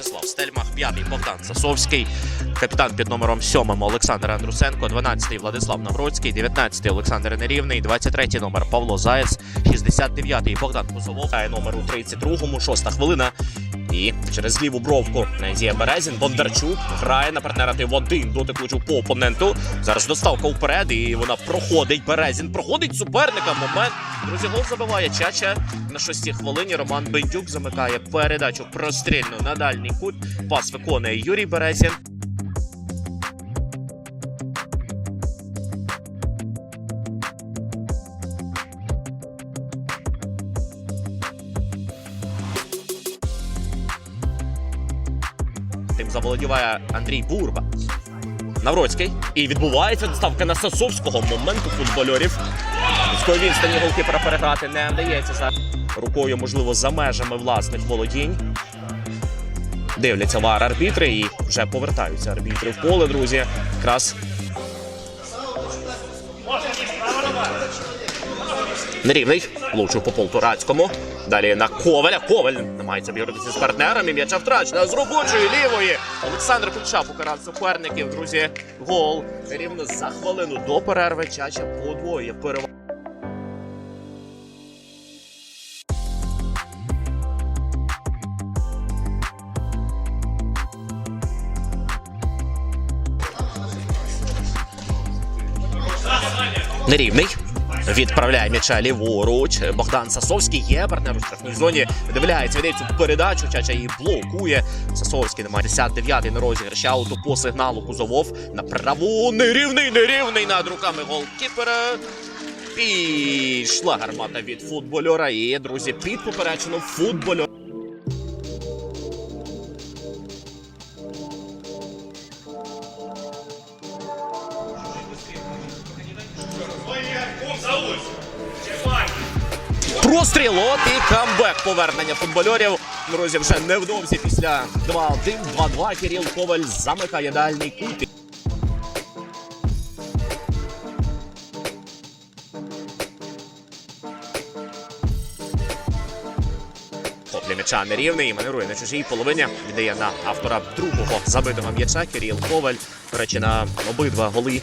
Владислав Стельмах, п'ятий Богдан Сасовський, капітан під номером сьомим Олександр Андрусенко, 12-й Владислав Навроцький, 19-й Олександр Нерівний, 23-й номер Павло Заєць, 69-й Богдан Кузовов, номер у 32-му, шоста хвилина. І через ліву бровку Надія Березін. Бондарчук грає на партнера ти в один дотик по опоненту. Зараз доставка вперед, і вона проходить. Березін проходить суперника. Момент. Друзі, гол забиває Чача на шостій хвилині. Роман Бендюк замикає передачу прострільну на дальній кут. Пас виконує Юрій Березін. Тим заволодіває Андрій Бурба. Навроцький. І відбувається доставка на Сосовського. Моменту футбольорів. З відстані голкіпера переграти не вдається за рукою, можливо, за межами власних володінь. Дивляться вар арбітри і вже повертаються арбітри в поле, друзі. Якраз Нерівний. Влучив по полторацькому. Далі на Коваля. Коваль намагається боротися з партнером. І м'яча втрачена з робочої лівої. Олександр Куча покарав суперників. Друзі, гол. Рівно за хвилину до перерви Чача подвоює перевагу. Нерівний. Відправляє м'яча ліворуч. Богдан Сасовський є партнер у штрафній зоні. Видивляється, віддає цю передачу. Чача її блокує. Сасовський немає 59-й на розіграші ауту по сигналу Кузовов. На праву нерівний, нерівний над руками голкіпера. Пішла гармата від футбольора. І, друзі, під поперечину футбольора. Простріл, от і камбек повернення футбольорів. Друзі, вже невдовзі після 2-1, 2-2 Кирил Коваль замикає дальній кут. Для м'яча нерівний, маневрує на чужій половині. Віддає на автора другого забитого м'яча. Кирил Коваль. До речі, на обидва голи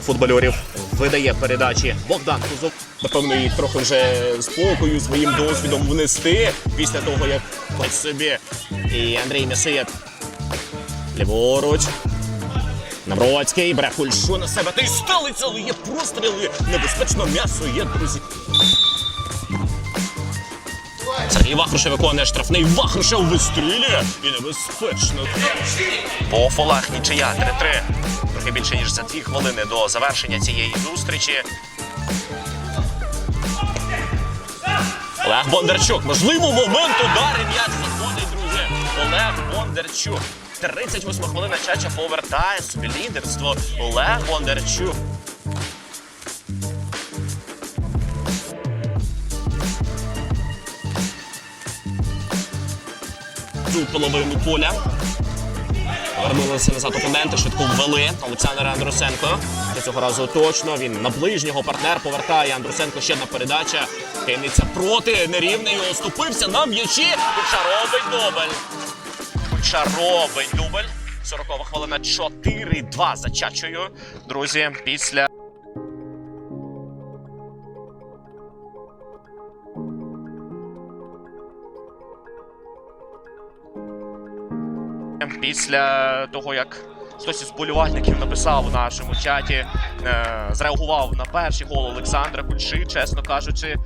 футбольорів видає передачі Богдан Кузов. Напевно, їх трохи вже спокою своїм досвідом внести після того, як ось собі і Андрій Місиєт ліворуч. Навроцький бере кульшу на себе. Ти стелиться, але є простріли. Небезпечно м'ясо є, друзі. Сергій Вахрушев виконує штрафний. Вахрушев вистрілює і небезпечно. По фолах нічия 3-3. Трохи більше ніж за дві хвилини до завершення цієї зустрічі. Олег Бондарчук. Можливо, момент удару м'яч заходить, друзі. Олег Бондарчук. 38 хвилина Чача повертає собі лідерство. Олег Бондарчук. Цю половину поля. Вернулися назад опоненти, швидко ввели Олександра Андрусенко. Цього разу точно він на ближнього партнер повертає Андрусенко ще одна передача. Кинеться проти нерівний. Оступився на м'ячі. Куча робить дубль. Куча робить дубль. 40 хвилина 4-2 за Чачою. Друзі, після. Після того, як хтось із болівальників написав у нашому чаті, е, зреагував на перший гол Олександра Кульши, чесно кажучи,